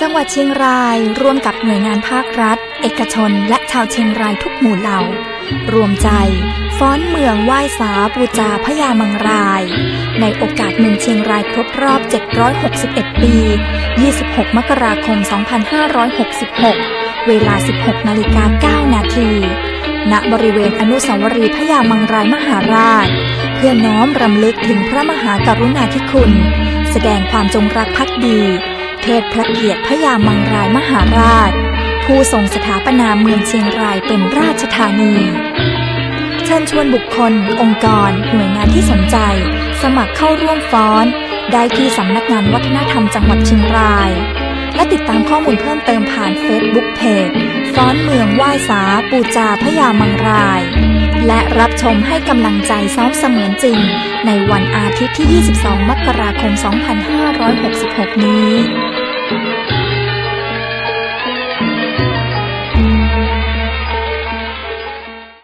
จังหวัดเชียงรายร่วมกับหน่วยงานภาครัฐ เอกชน และชาวเชียงรายทุกหมู่เหล่า รวมใจ ฟ้อนเมืองไหว้สาปูจาพญามังราย ในโอกาสเมืองเชียงรายครบรอบ 761 ปี 26 มกราคม 2566 เวลา 16 นาฬิกา 9 นาที ณบริเวณอนุสาวรีย์พญามังรายมหาราช เพื่อน้อมรำลึกถึงพระมหากรุณาธิคุณ แสดงความจงรักภักดี เทิดพระเกียรติพระยามังรายมหาราช ผู้ทรงสถาปนาเมืองเชียงรายเป็นราชธานีเชิญชวนบุคคล องค์กร หน่วยงานที่สนใจ สมัครเข้าร่วมฟ้อน ได้ที่สำนักงานวัฒนธรรมจังหวัดเชียงราย และติดตามข้อมูลเพิ่มเติมผ่านเฟซบุ๊กเพจฟ้อนเมืองไหว้สาปูจาพญามังราย และรับชมให้กำลังใจซ้อมเสมือนจริง ในวันอาทิตย์ที่ 22 มกราคม 2566 นี้